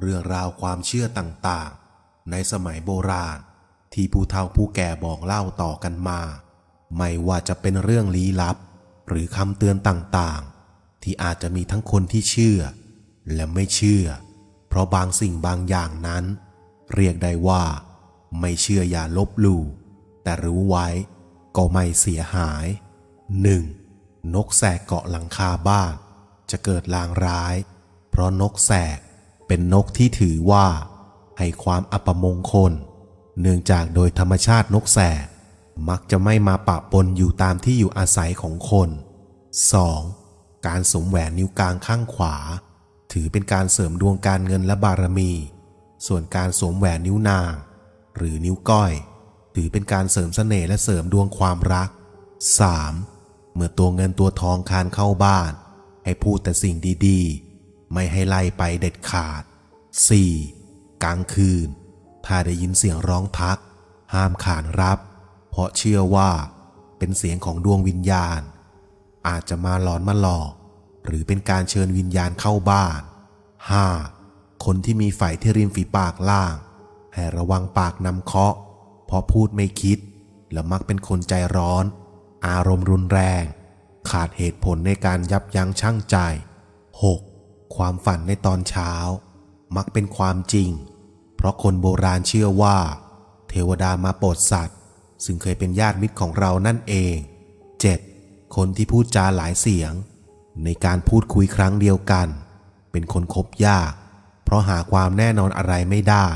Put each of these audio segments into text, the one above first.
เรื่องราวความเชื่อต่างๆ ในสมัยโบราณ ที่ผู้เฒ่าผู้แก่บอกเล่าต่อกันมา ไม่ว่าจะเป็นเรื่องลี้ลับ หรือคำเตือนต่างๆ ที่อาจจะมีทั้งคนที่เชื่อ และไม่เชื่อ เพราะบางสิ่งบางอย่างนั้น เรียกได้ว่า ไม่เชื่ออย่าลบหลู่แต่รู้ไว้ก็ไม่เสียหาย 1. นกแสกเกาะหลังคาบ้าน จะเกิดลางร้าย เพราะนกแสก เป็นนกที่ถือว่าให้ความอัปมงคล เนื่องจากโดยธรรมชาตินกแสกมักจะไม่มาปะปนอยู่ตามที่อยู่อาศัยของคน 2. การสวมแหวนนิ้วกลางข้างขวา ถือเป็นการเสริมดวงการเงินและบารมี ส่วนการสวมแหวนนิ้วนาง หรือนิ้วก้อย ถือเป็นการเสริมเสน่ห์และเสริมดวงความรัก 3. เมื่อตัวเงินตัวทองคานเข้าบ้าน ให้พูดแต่สิ่งดีๆ ไม่ให้ไล่ไปเด็ดขาด 4. กลางคืน ถ้าได้ยินเสียงร้องทัก ห้ามขานรับ เพราะเชื่อว่า เป็นเสียงของดวงวิญญาณ อาจจะมาหลอนมาหลอก หรือเป็นการเชิญวิญญาณเข้าบ้าน 5. คนที่มีไฝที่ริมฝีปากล่าง ให้ระวังปากนำเคาะ เพราะพูดไม่คิด และมักเป็นคนใจร้อน อารมณ์รุนแรง ขาดเหตุผลในการยับยั้งชั่งใจ 6. ความฝันในตอนเช้า มักเป็นความจริง เพราะคนโบราณเชื่อว่า เทวดามาโปรดสัตว์ ซึ่งเคยเป็นญาติมิตรของเรานั่นเอง 7. คนที่พูดจาหลายเสียง ในการพูดคุยครั้งเดียวกัน เป็นคนคบยาก เพราะหาความแน่นอนอะไรไม่ได้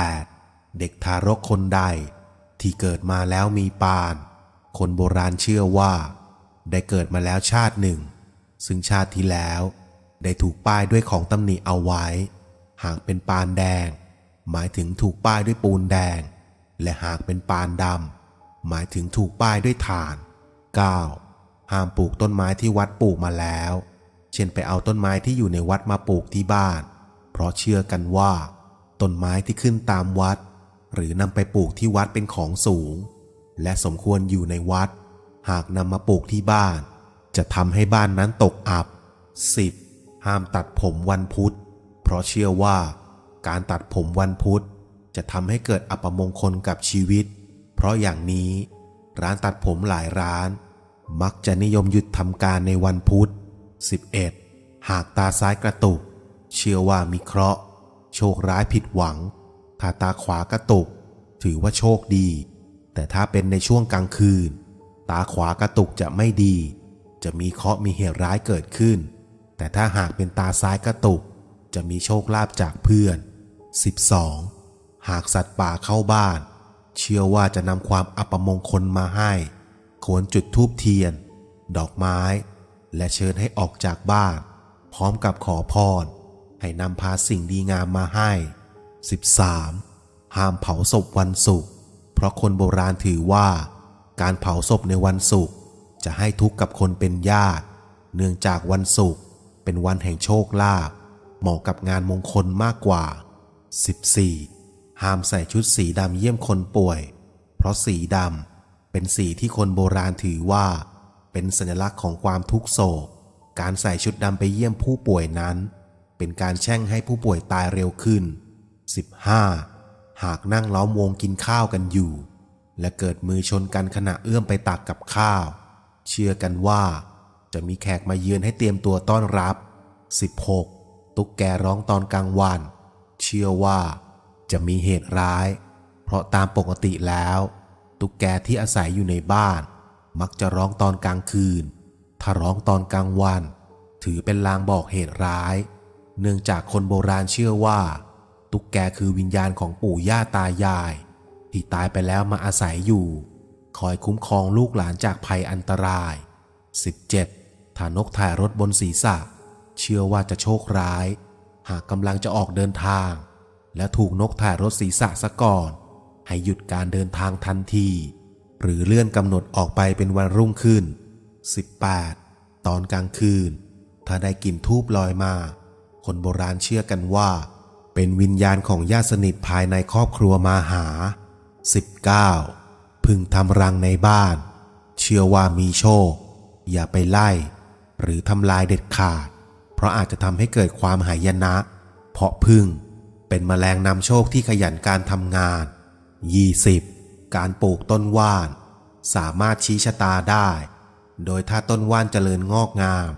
8. เด็กทารกคนใด ที่เกิดมาแล้วมีปาน คนโบราณเชื่อว่า ได้เกิดมาแล้วชาติหนึ่ง ซึ่งชาติที่แล้ว ได้ถูกป้ายด้วยของตำหนิเอาไว้ หากเป็นปานแดง หมายถึงถูกป้ายด้วยปูนแดง และหากเป็นปานดำหมายถึงถูกป้ายด้วยถ่าน 9. ห้ามปลูกต้นไม้ที่วัดปลูกมาแล้ว เช่นไปเอาต้นไม้ที่อยู่ในวัดมาปลูกที่บ้าน เพราะเชื่อกันว่า ต้นไม้ที่ขึ้นตามวัด หรือนำไปปลูกที่วัดเป็นของสูง และสมควรอยู่ในวัด หากนำมาปลูกที่บ้าน จะทำให้บ้านนั้นตกอับ 10. ห้ามตัดผมวันพุธ เพราะเชื่อว่าการตัดผมวันพุธ จะทำให้เกิดอัปมงคลกับชีวิต เพราะอย่างนี้ร้านตัดผมหลายร้าน มักจะนิยมหยุดทำการในวันพุธ 11. หากตาซ้ายกระตุก เชื่อว่ามีเคราะห์ โชคร้ายผิดหวัง ถ้าตาขวากระตุก ถือว่าโชคดี แต่ถ้าเป็นในช่วงกลางคืน ตาขวากระตุกจะไม่ดี จะมีเคราะห์มีเหตุร้ายเกิดขึ้น แต่ถ้าหากเป็นตาซ้ายกระตุก จะมีโชคลาภจากเพื่อน 12. หากสัตว์ป่าเข้าบ้าน เชื่อว่าจะนำความอัปมงคลมาให้ควรจุดธูปเทียน ดอกไม้ และเชิญให้ออกจากบ้าน พร้อมกับขอพร ให้นำพาสิ่งดีงามมาให้ 13. ห้ามเผาศพวันศุกร์เพราะคนโบราณถือว่า การเผาศพในวันศุกร์จะให้ทุกข์กับคนเป็นญาติ เนื่องจากวันศุกร์ เป็นวันแห่งโชคลาภเหมาะกับงานมงคลมากกว่า 14. ห้ามใส่ชุดสีดำเยี่ยมคนป่วย เพราะสีดำเป็นสีที่คนโบราณถือว่า เป็นสัญลักษณ์ของความทุกโศก การใส่ชุดดำไปเยี่ยมผู้ป่วยนั้น เป็นการแช่งให้ผู้ป่วยตายเร็วขึ้น 15. หากนั่งล้อมวงกินข้าวกันอยู่ และเกิดมือชนกันขณะเอื้อมไปตักกับข้าว เชื่อกันว่า จะมีแขกมาเยือนให้เตรียมตัวต้อนรับ 16. ตุ๊กแกร้องตอนกลางวัน เชื่อว่าจะมีเหตุร้าย เพราะตามปกติแล้ว ตุ๊กแกที่อาศัยอยู่ในบ้าน มักจะร้องตอนกลางคืน ถ้าร้องตอนกลางวัน ถือเป็นลางบอกเหตุร้าย เนื่องจากคนโบราณเชื่อว่า ตุ๊กแกคือวิญญาณของปู่ย่าตายาย ที่ตายไปแล้วมาอาศัยอยู่ คอยคุ้มครองลูกหลานจากภัยอันตราย 17. ถ้านกถ่ายรถบนศีรษะ เชื่อว่าจะโชคร้าย หากกำลังจะออกเดินทาง และถูกนกถ่ายรถศีรษะซะก่อน ให้หยุดการเดินทางทันที หรือเลื่อนกำหนดออกไปเป็นวันรุ่งขึ้น 18. ตอนกลางคืน ถ้าได้กลิ่นทูบลอยมา คนโบราณเชื่อกันว่า เป็นวิญญาณของญาติสนิทภายในครอบครัวมาหา 19. พึงทำรังในบ้าน เชื่อว่ามีโชค อย่าไปไล่ หรือทำลายเด็ดขาด เพราะอาจจะทำให้เกิดความหายนะ เพาะพึ่งเป็นแมลงนำโชคที่ขยันการทำงาน 20. การปลูกต้นว่าน สามารถชี้ชะตาได้ โดยถ้าต้นว่านเจริญงอกงาม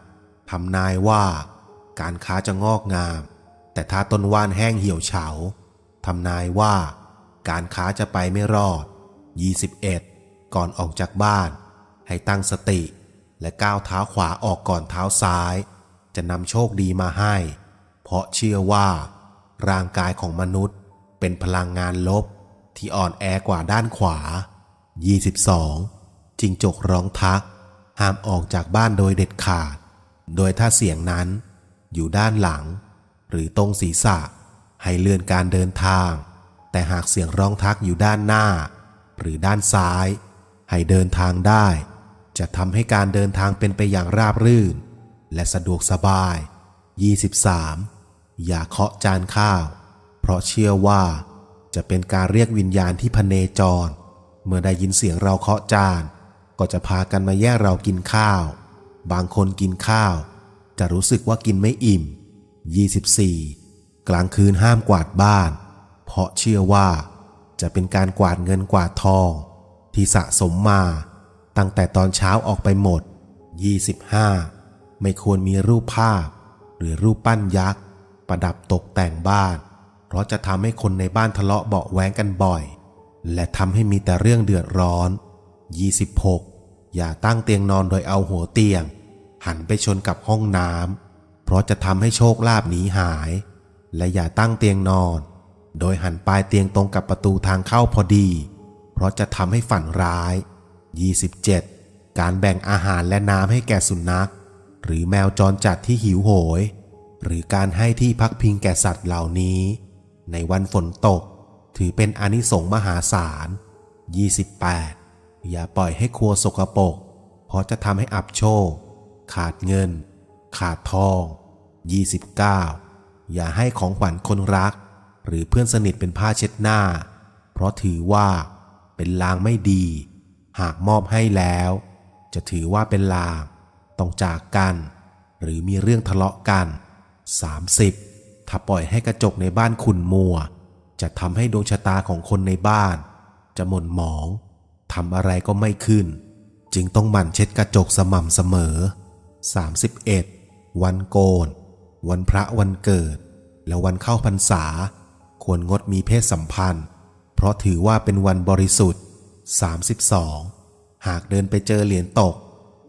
ทำนายว่าการค้าจะงอกงาม แต่ถ้าต้นว่านแห้งเหี่ยวเฉาทำนายว่าการค้าจะไปไม่รอด 21. ก่อนออกจากบ้าน ให้ตั้งสติ และก้าวเท้าขวาออกก่อนเท้าซ้าย จะนำโชคดีมาให้ เพราะเชื่อว่า ร่างกายของมนุษย์เป็นพลังงานลบที่อ่อนแอกว่าด้านขวา 22. จิงจกร้องทัก ห้ามออกจากบ้านโดยเด็ดขาด โดยถ้าเสียงนั้นอยู่ด้านหลัง หรือตรงศีรษะ ให้เลื่อนการเดินทาง แต่หากเสียงร้องทักอยู่ด้านหน้า หรือด้านซ้าย ให้เดินทางได้ จะทำให้การเดินทางเป็นไปอย่างราบรื่น และสะดวกสบาย 23. อย่าเคาะจานข้าว เพราะเชื่อว่า จะเป็นการเรียกวิญญาณที่พเนจร เมื่อได้ยินเสียงเราเคาะจาน ก็จะพากันมาแย่เรากินข้าว บางคนกินข้าว จะรู้สึกว่ากินไม่อิ่ม 24. กลางคืนห้ามกวาดบ้าน เพราะเชื่อว่า จะเป็นการกวาดเงินกวาดทอง ที่สะสมมา ตั้งแต่ตอนเช้าออกไปหมด 25. ไม่ควรมีรูปภาพ หรือรูปปั้นยักษ์ ประดับตกแต่งบ้าน เพราะจะทำให้คนในบ้านทะเลาะเบาะแว้งกันบ่อย และทำให้มีแต่เรื่องเดือดร้อน 26. อย่าตั้งเตียงนอนโดยเอาหัวเตียง หันไปชนกับห้องน้ำเพราะจะทำให้โชคลาภหนีหาย และอย่าตั้งเตียงนอน โดยหันปลายเตียงตรงกับประตูทางเข้าพอดี เพราะจะทำให้ฝันร้าย 27. การแบ่งอาหารและน้ำให้แก่สุนัข หรือแมวจรจัดที่หิวโหย หรือการให้ที่พักพิงแก่สัตว์เหล่านี้ ในวันฝนตก ถือเป็นอนิสงส์มหาศาล 28. อย่าปล่อยให้ครัวสกปรกเพราะจะทำให้อับโชค ขาดเงิน ขาดทอง 29. อย่าให้ของขวัญคนรัก หรือเพื่อนสนิทเป็นผ้าเช็ดหน้า เพราะถือว่าเป็นลางไม่ดี หากมอบให้แล้ว จะถือว่าเป็นลางต้องจากกัน หรือมีเรื่องทะเลาะกัน 30. ถ้าปล่อยให้กระจกในบ้านขุ่นมัว จะทำให้ดวงชะตาของคนในบ้าน จะหม่นหมองทำอะไรก็ไม่ขึ้น จึงต้องหมั่นเช็ดกระจกสม่ำเสมอ 31. วันโกน วันพระวันเกิด และวันเข้าพรรษา ควรงดมีเพศสัมพันธ์ เพราะถือว่าเป็นวันบริสุทธิ์ 32. หากเดินไปเจอเหรียญตก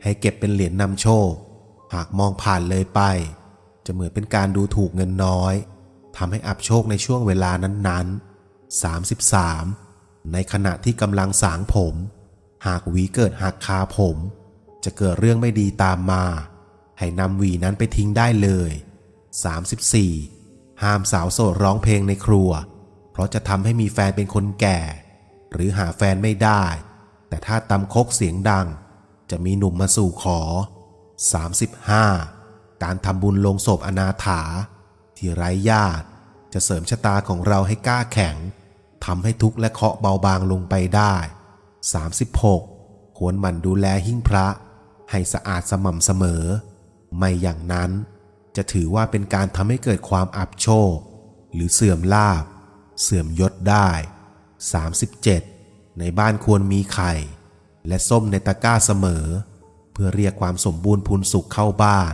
ให้เก็บเป็นเหรียญนำโชค หากมองผ่านเลยไป จะเหมือนเป็นการดูถูกเงินน้อยทำให้อับโชคในช่วงเวลานั้นๆ 33. ในขณะที่กำลังสางผม หากหวีเกิดหักคาผม จะเกิดเรื่องไม่ดีตามมา ให้นำหวีนั้นไปทิ้งได้เลย 34. ห้ามสาวโสดร้องเพลงในครัว เพราะจะทำให้มีแฟนเป็นคนแก่ หรือหาแฟนไม่ได้ แต่ถ้าตำคกเสียงดัง จะมีหนุ่มมาสู่ขอ 35. การทำบุญลงศพอนาถา ที่ไร้ญาติจะเสริมชะตาของเราให้กล้าแข็งทำให้ทุกข์และเคาะเบาบางลงไปได้ 36. ควรหมั่นดูแลหิ้งพระ ให้สะอาดสม่ำเสมอ ไม่อย่างนั้น จะถือว่าเป็นการทำให้เกิดความอับโชค หรือเสื่อมลาบ เสื่อมยศได้ 37. ในบ้านควรมีไข่ และส้มในตะกร้าเสมอ เพื่อเรียกความสมบูรณ์พูนสุขเข้าบ้าน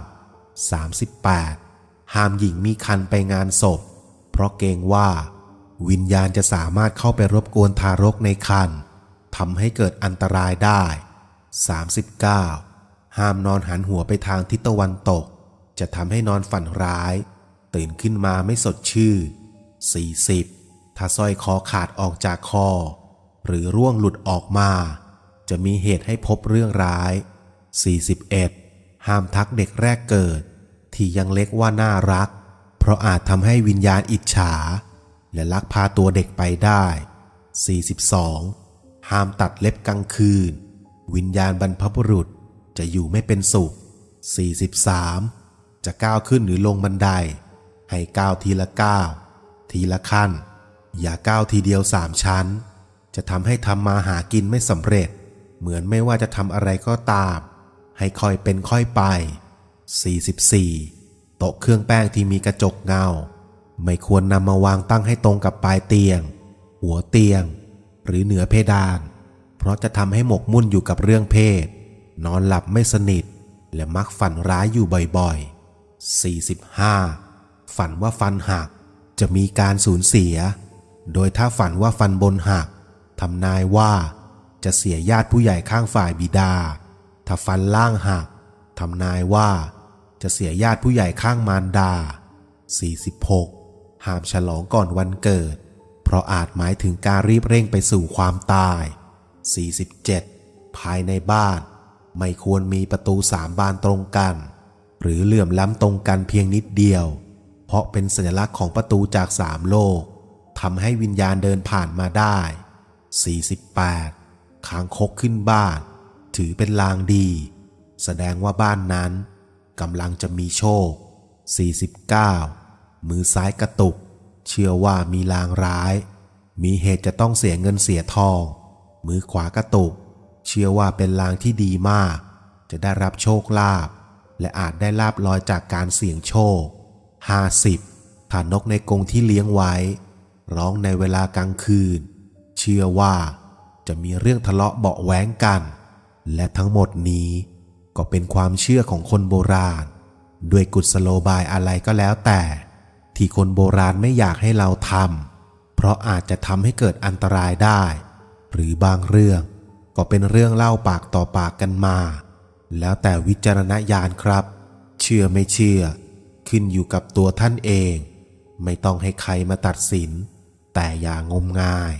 38. ห้ามหญิงมีคันไปงานศพ เพราะเกรงว่า วิญญาณจะสามารถเข้าไปรบกวนทารกในคันทำให้เกิดอันตรายได้ 39. ห้ามนอนหันหัวไปทางทิศตะวันตก จะทำให้นอนฝันร้าย ตื่นขึ้นมาไม่สดชื่น 40. ถ้าสร้อยคอขาดออกจากคอ หรือร่วงหลุดออกมา จะมีเหตุให้พบเรื่องร้าย 41. ห้ามทักเด็กแรกเกิด ที่ยังเล็กว่าน่ารัก เพราะอาจทำให้วิญญาณอิจฉา และลักพาตัวเด็กไปได้ 42. ห้ามตัดเล็บกลางคืน วิญญาณบรรพบุรุษจะอยู่ไม่เป็นสุข 43. จะก้าวขึ้นหรือลงบันได ให้ก้าวทีละก้าวทีละขั้น อย่าก้าวทีเดียวสามชั้น จะทำให้ทำมาหากินไม่สำเร็จ เหมือนไม่ว่าจะทำอะไรก็ตาม ให้ค่อยเป็นค่อยไป 44. โต๊ะเครื่องแป้งที่มีกระจกเงา ไม่ควรนำมาวางตั้งให้ตรงกับปลายเตียง หัวเตียง หรือเหนือเพดาน เพราะจะทำให้หมกมุ่นอยู่กับเรื่องเพศ นอนหลับไม่สนิท และมักฝันร้ายอยู่บ่อยๆ 45 ฝันว่าฟันหักจะมีการสูญเสีย โดยถ้าฝันว่าฟันบนหักทำนายว่าจะเสียญาติผู้ใหญ่ข้างฝ่ายบิดา ถ้าฟันล่างหักทำนายว่าจะเสียญาติผู้ใหญ่ข้างมารดา 46 ห้ามฉลองก่อนวันเกิด เพราะอาจหมายถึงการรีบเร่งไปสู่ความตาย 47 ภายในบ้าน ไม่ควรมีประตูสามบานตรงกัน หรือเหลื่อมล้ำตรงกันเพียงนิดเดียว เพราะเป็นสัญลักษณ์ของประตูจากสามโลก ทำให้วิญญาณเดินผ่านมาได้ 48คางคกขึ้นบ้าน ถือเป็นลางดี แสดงว่าบ้านนั้นกำลังจะมีโชค 49 มือซ้ายกระตุก เชื่อว่ามีลางร้าย มีเหตุจะต้องเสียเงินเสียทอง มือขวากระตุก เชื่อว่าเป็นลางที่ดีมาก จะได้รับโชคลาภและอาจได้ลาบลอยจากการเสี่ยงโชค 50ถ้านกในกรงที่เลี้ยงไว้ ร้องในเวลากลางคืน เชื่อว่าจะมีเรื่องทะเลาะเบาะแว้งกัน และทั้งหมดนี้ก็เป็นความเชื่อของคนโบราณ ด้วยกุศโลบายอะไรก็แล้วแต่ ที่คนโบราณไม่อยากให้เราทำเพราะอาจจะทำให้เกิดอันตรายได้ หรือบางเรื่องก็เป็นเรื่องเล่าปากต่อปากกันมา แล้วแต่วิจารณญาณครับ เชื่อไม่เชื่อ ขึ้นอยู่กับตัวท่านเอง ไม่ต้องให้ใครมาตัดสิน แต่อย่างมงาย